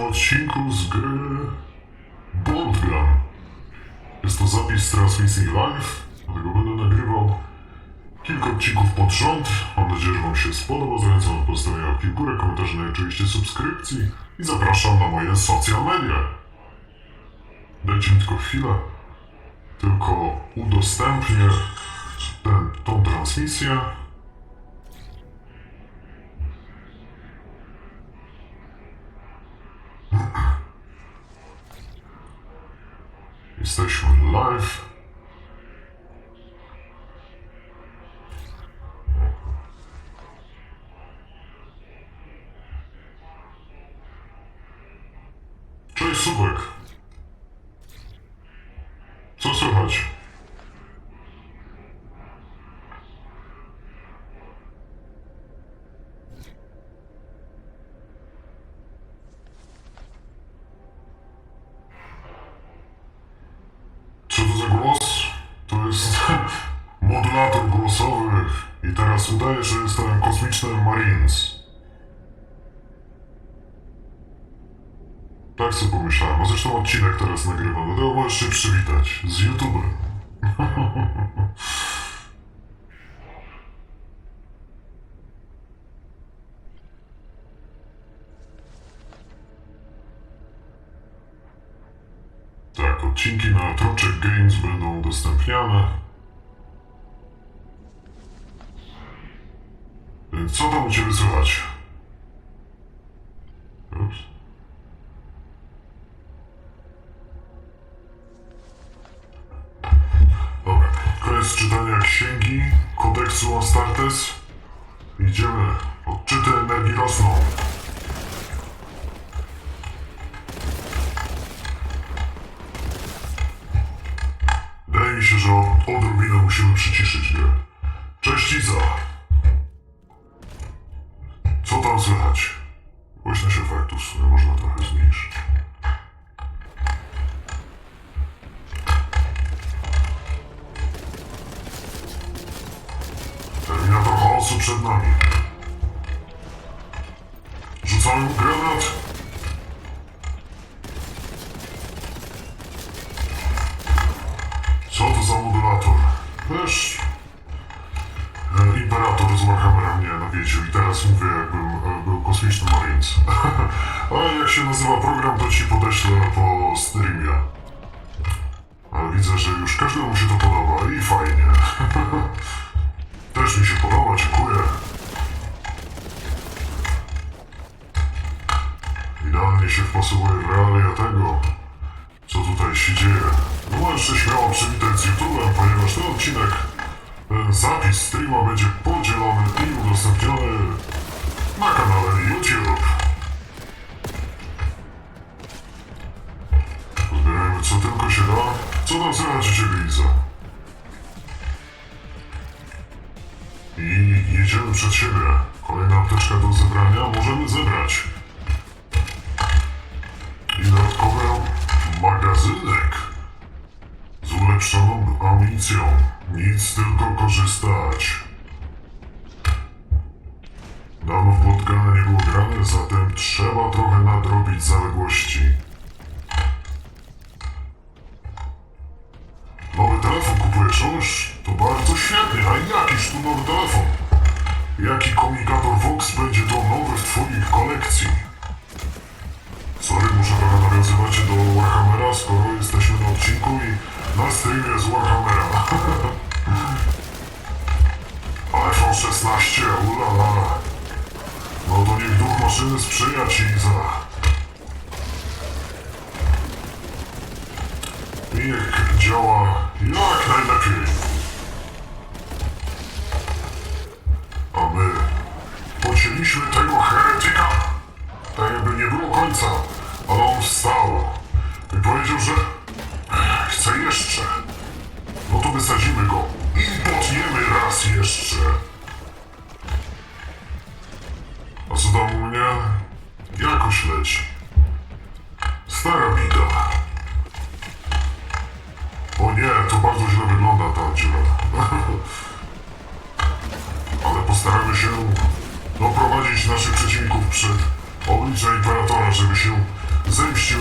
odcinku z gry Boardgun. Jest to zapis transmisji live, dlatego będę nagrywał kilka odcinków pod rząd. Mam nadzieję, że Wam się spodoba. Zachęcam do postawienia łapki w górę, komentarzy, i oczywiście subskrypcji i zapraszam na moje social media. Dajcie mi tylko chwilę, tylko udostępnię tą transmisję. Udaje, że jestem kosmicznym Marines. Tak sobie pomyślałem, a zresztą odcinek teraz nagrywam, dlatego możesz się przywitać z YouTube'em. Tak, odcinki na Troczek Games będą udostępniane. Co tam u Ciebie słychać? Ups. Dobra, koniec czytania księgi kodeksu Astartes. Idziemy. Odczyty energii rosną. Wydaje mi się, że odrobinę musimy przyciszyć grę. Cześć Iza! Można trochę zmniejszyć. Terminator chaosu przed nami. Idealnie się wpasowuje w realia tego, co tutaj się dzieje. No możesz się śmiało przywitać z YouTube'em, ponieważ ten odcinek, ten zapis streama będzie podzielony i udostępniony na kanale YouTube. Zbierajmy co tylko się da. Co tam słychać u Ciebie, Iza? I jedziemy przed siebie. Kolejna apteczka do zebrania możemy zebrać. Magazynek z ulepszoną amunicją. Nic, tylko korzystać. Dawno w Bloodguna nie było grane, zatem trzeba trochę nadrobić zaległości. Nowy telefon kupujesz? To bardzo świetnie, a jakiż tu nowy telefon? Jaki komunikator Vox będzie to nowy w twoich kolekcji? Muszę trochę nawiązywać do Warhammera, skoro jesteśmy na odcinku i na streamie z Warhammera. iPhone 16, ulala. No to niech duch maszyny sprzyja ci, Iza. Niech działa jak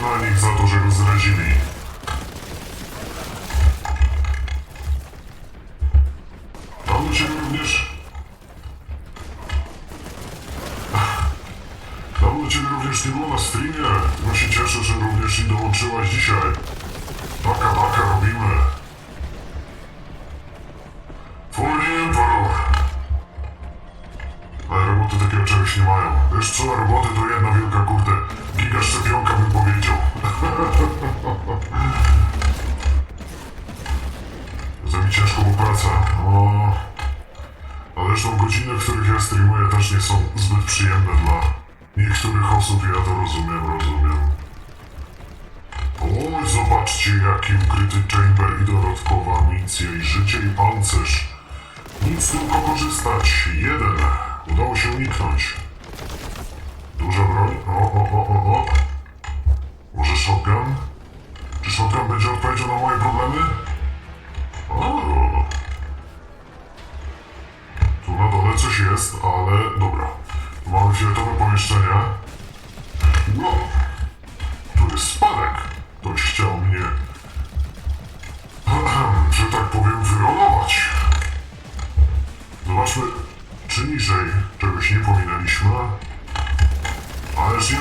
na za to, że go zrazili. Do Ciebie również... Mam do Ciebie również nie było na streamie. No się cieszę, że również i dołączyłaś dzisiaj. Nie są zbyt przyjemne dla niektórych osób, ja to rozumiem, rozumiem. O, zobaczcie jaki ukryty chamber i dodatkowa amunicja i życie i pancerz. Nic tylko korzystać. Jeden. Udało się uniknąć. Duża broń. O, o, o, o, o. Może shotgun? Czy shotgun będzie odpowiedzią na moje problemy? O. Na dole coś jest, ale dobra. Mamy fioletowe pomieszczenie. Wow. Tu jest spadek. Ktoś chciał mnie, że tak powiem, wyrolować. Zobaczmy, czy niżej czegoś nie pominęliśmy. Ależ nie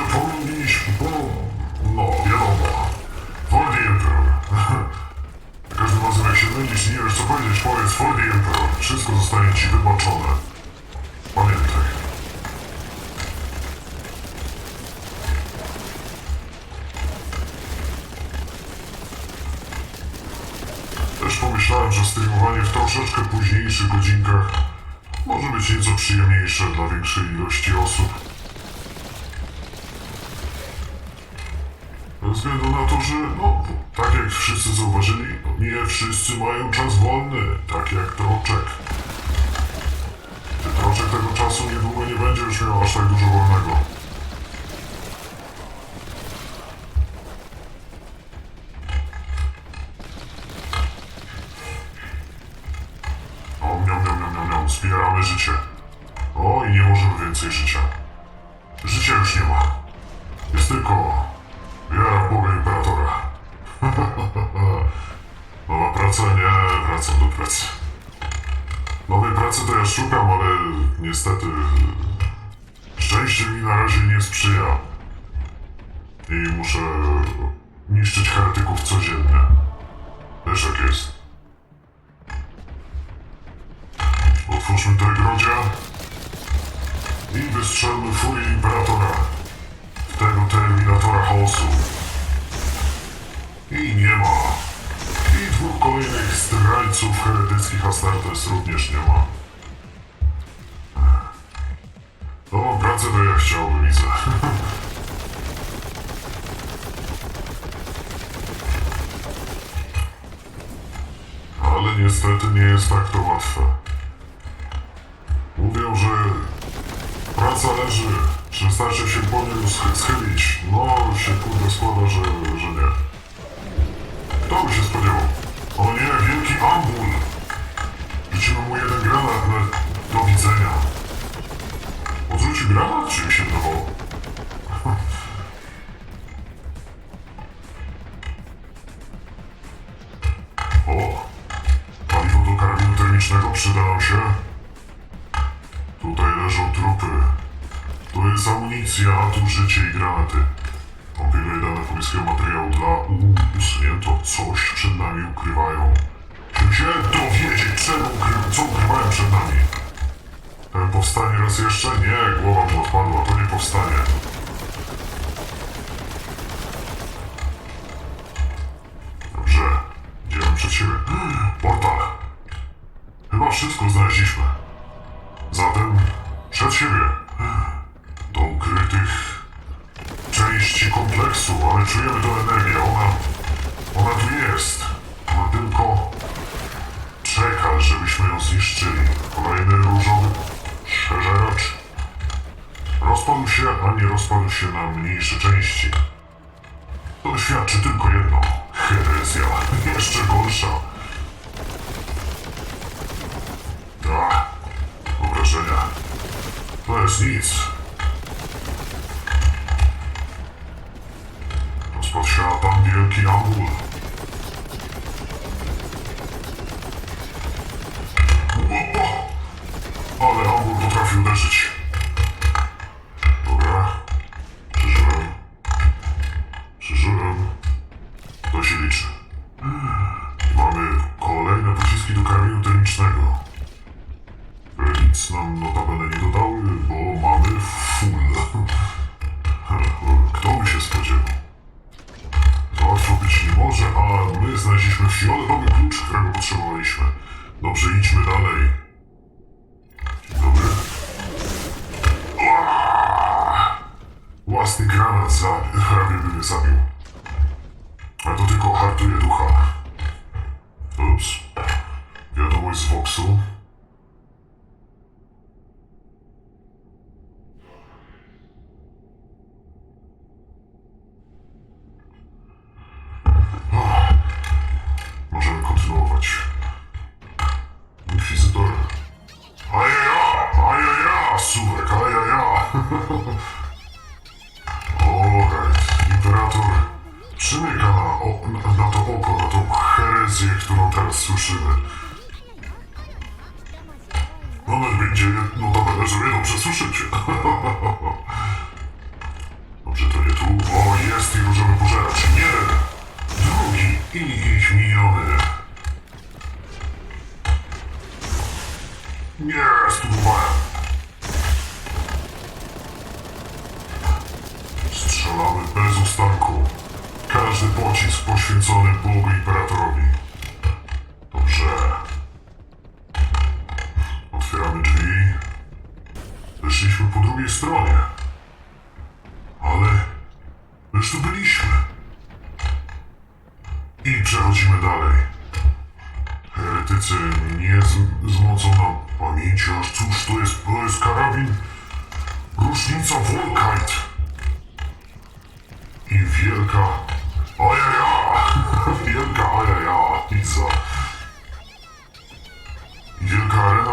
przyjemniejsze dla większej ilości osób. Ze względu na to, że, no, tak jak wszyscy zauważyli, no, nie wszyscy mają czas wolny, tak jak Troczek. Troczek tego czasu niedługo nie będzie już miał aż tak dużo wolnego. Szczęście mi na razie nie sprzyja. I muszę niszczyć heretyków codziennie. Wiesz jak jest. Otwórzmy te grodzia i wystrzelmy furię Imperatora tego Terminatora chaosu. I nie ma. I dwóch kolejnych zdrajców heretyckich Astartes również nie ma. To ja chciałbym, widzę. Ale niestety nie jest tak to łatwe. Mówią, że praca leży, że wystarczy się po sch- schylić. No, się kurde składa, że, że nie. Kto by się spodziewał? O nie, wielki ambul! Rzucimy mu jeden granat na do widzenia. Odrzuci granat, czy mi się wydawało? O! Paliwo do karabinu termicznego przyda nam się. Tutaj leżą trupy. Tu jest amunicja, a tu życie i granaty. Obiegaj dane pobliskiego materiału dla. Usunięto coś przed nami ukrywają. Się dowiedzieć, czemu ukry... co ukrywają przed nami. Ten powstanie raz jeszcze? Nie, głowa mu odpadła, to nie powstanie. Dobrze, idziemy przed siebie. Portal. Chyba wszystko znaleźliśmy. Zatem przed siebie. Do ukrytych części kompleksu, ale czujemy tę energię. Ona, ona tu jest. Ona tylko czeka, żebyśmy ją zniszczyli. Kolejny różowy Rozpadł się, a nie rozpadł się na mniejsze części. To świadczy tylko jedno. Herezja. Jeszcze gorsza. Ach, wyobrażenia. To jest nic. Rozpadł się tam wielki amul. Które Nic nam notabene nie dodały, Alright, Imperator przymyka na, o, na, to oko, na tą herezję, którą teraz słyszymy. Każdy pocisk poświęcony Bogu Imperatorowi.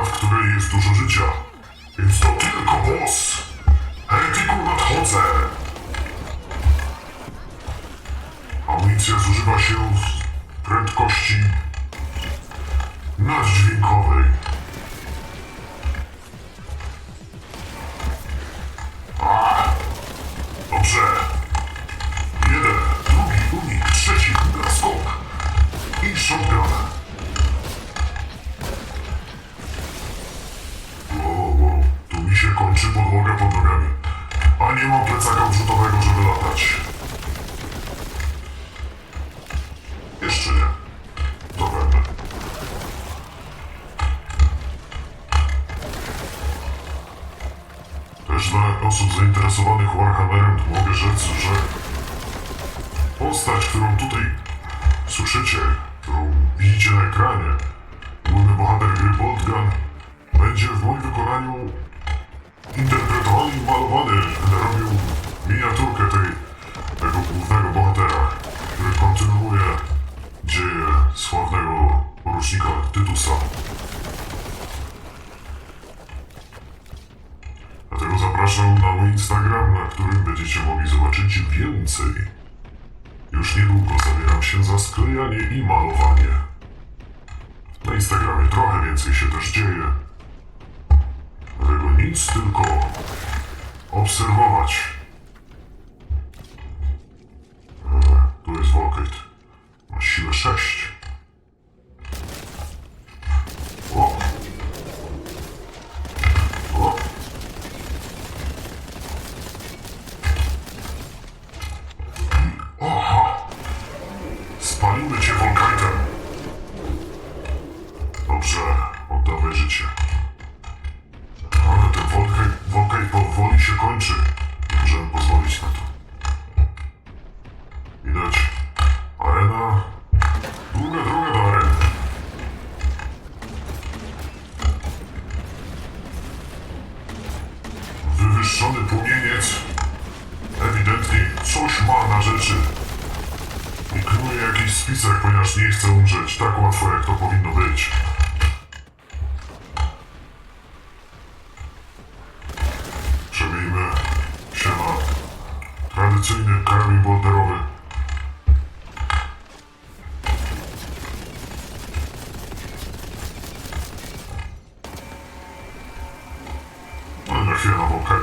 W której jest dużo życia. Więc to tylko boss. Heretyku nadchodzę! Amunicja zużywa się w prędkości naddźwiękowej. Dla osób zainteresowanych Warhammerem mogę rzec, że postać, którą tutaj słyszycie, którą widzicie na ekranie, główny bohater gry Boltgun, będzie w moim wykonaniu interpretowany i malowany. Będę robił miniaturkę tej, tego głównego bohatera, który kontynuuje dzieje sławnego porucznika Tytusa. Zapraszam na Instagram, na którym będziecie mogli zobaczyć więcej. Już niedługo zabieram się za sklejanie i malowanie. Na Instagramie trochę więcej się też dzieje. Dlatego nic, tylko obserwować. E, tu jest Volkite. Ma siłę 6. oddawaj życie. Ale ten Volkite, Volkite powoli się kończy.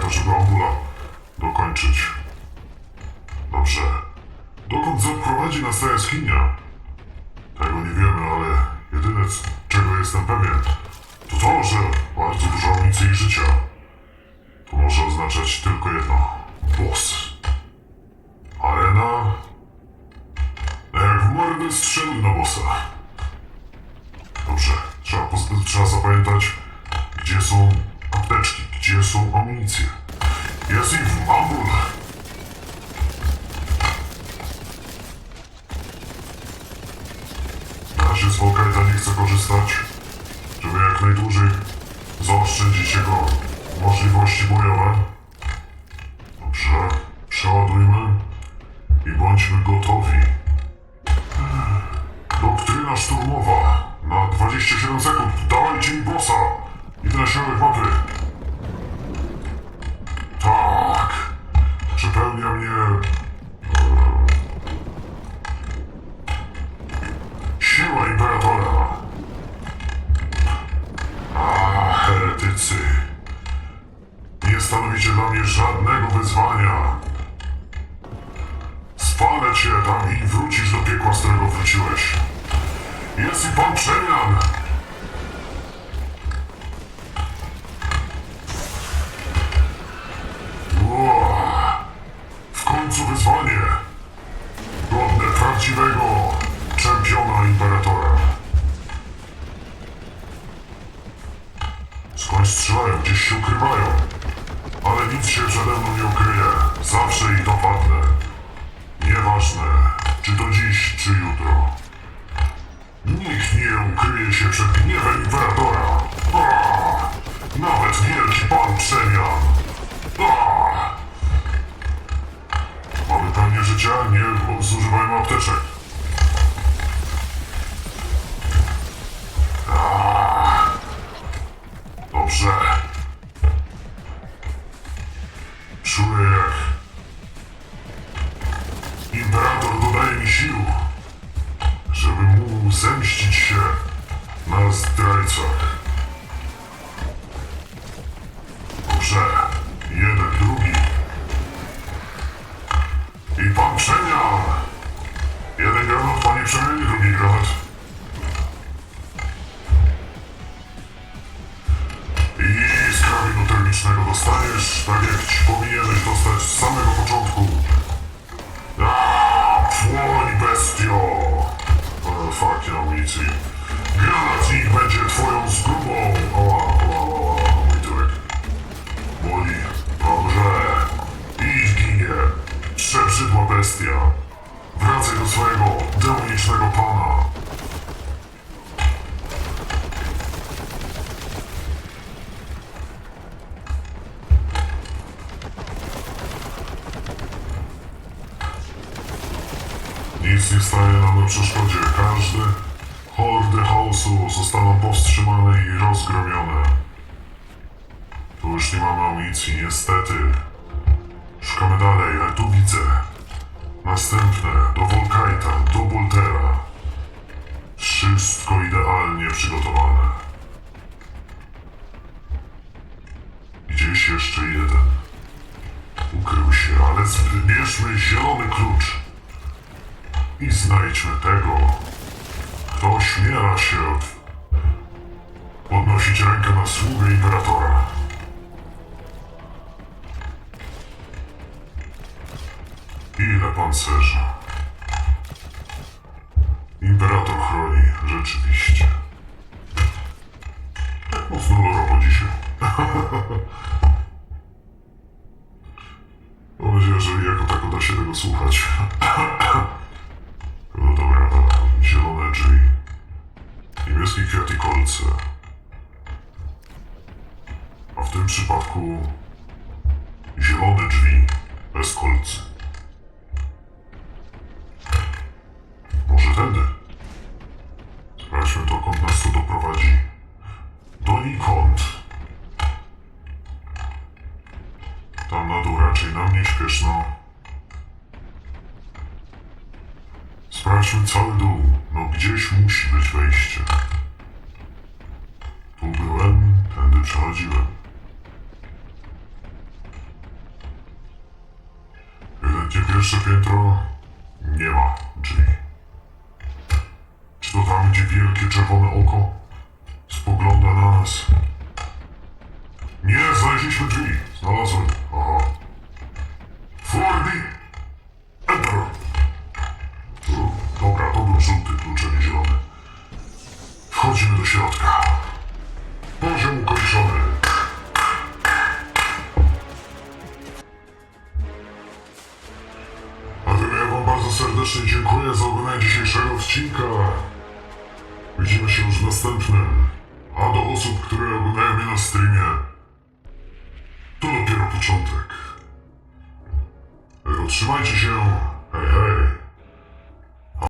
Volkajta, żeby Ambula dokończyć. Dobrze. Dokąd zaprowadzi nas ta jaskinia? Tego nie wiemy, ale jedyne, czego jestem pewien, to to, że bardzo dużo amunicji i życia. To może oznaczać tylko jedno. Boss. Arena. Jak w mordę strzelił na bossa. Dobrze, trzeba, trzeba zapamiętać, razie z Volkajta nie chcę korzystać, żeby jak najdłużej zaoszczędzić jego możliwości bojowe. Heretycy. Nie stanowicie dla mnie żadnego wyzwania. Spalę cię tam i wrócisz do piekła, z którego wróciłeś. Jest i pan przemian! Dziś, czy jutro. Nikt nie ukryje się przed gniewem imperatora. Ah! Nawet wielki pan przemian. Ah! Mamy pełnię życia, nie zużywajmy apteczek. Dostaniesz, tak jak ci powinieneś dostać z samego początku. Aaa, płoń bestio! O, fuck, nie mam amunicji. Granat z nich będzie twoją zgubą. Oła, oła, oła, mój tyłek. Boli. Dobrze. I zginie. Przebrzydła bestia. Wracaj do swojego demonicznego pana. Nie staje nam na przeszkodzie. Każde hordy chaosu zostaną powstrzymane i rozgromione. Tu już nie mamy amunicji, niestety. Szukamy dalej, ale tu widzę. Następne, do Volkajta, do Boltera. Wszystko idealnie przygotowane. Gdzieś jeszcze jeden. Ukrył się, ale zbierzmy zielony klucz i znajdźmy tego, kto ośmiela się podnosić rękę na sługę imperatora. Ile pancerza? Imperator chroni, rzeczywiście. Mocno lorowo dzisiaj. Mam nadzieję, że jako tak uda się tego słuchać. kwiat i kolce. A w tym przypadku zielone drzwi bez kolc. Może tędy? Sprawdźmy dokąd nas to doprowadzi. Donikąd. Tam na dół raczej nam nie śpieszno. Sprawdźmy cały dół. No gdzieś musi być wejście. przechodziłem. Yy, gdzie pierwsze piętro? Nie ma drzwi. Czy to tam, gdzie wielkie czerwone oko spogląda na nas? Nie, znaleźliśmy drzwi. Znalazłem.